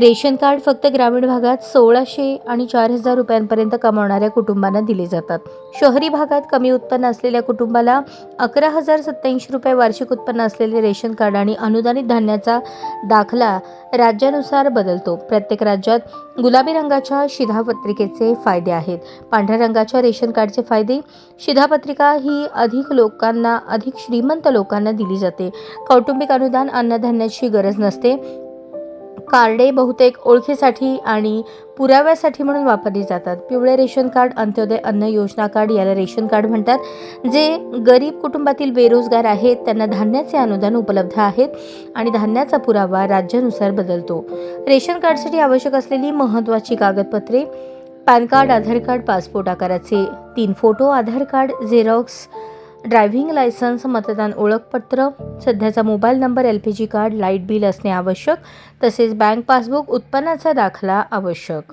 Ration card फक्त ग्रामीण भागात सोळाशे आणि चार हजार रुपयांपर्यंत कमावणाऱ्या कुटुंबांना दिले जातात. शहरी भागात कमी उत्पन्न असलेल्या कुटुंबाला अकरा हजार सत्याऐंशी रुपये वार्षिक उत्पन्न असलेले रेशन कार्ड आणि अनुदानित धान्याचा दाखला राज्यानुसार बदलतो. प्रत्येक राज्यात गुलाबी रंगाच्या शिधापत्रिकेचे फायदे आहेत. पांढऱ्या रंगाच्या रेशन कार्डचे फायदे शिधापत्रिका ही अधिक लोकांना अधिक श्रीमंत लोकांना दिली जाते. कौटुंबिक अनुदान अन्नधान्याची गरज नसते. कार्डे बहुतेक ओळखीसाठी आणि पुराव्यासाठी म्हणून वापरली जातात. पिवळे रेशन कार्ड अंत्योदय अन्न योजना कार्ड याला रेशन कार्ड म्हणतात जे गरीब कुटुंबातील बेरोजगार आहेत त्यांना धान्याचे अनुदान उपलब्ध आहेत आणि धान्याचा पुरावा राज्यानुसार बदलतो. रेशन कार्डसाठी आवश्यक असलेली महत्त्वाची कागदपत्रे PAN card Aadhaar card passport आकाराचे तीन photo Aadhaar card xerox driving licence मतदान ओळखपत्र सध्याचा mobile number L P G card light bill असणे आवश्यक तसेच बँक पासबुक उत्पन्नाचा दाखला आवश्यक.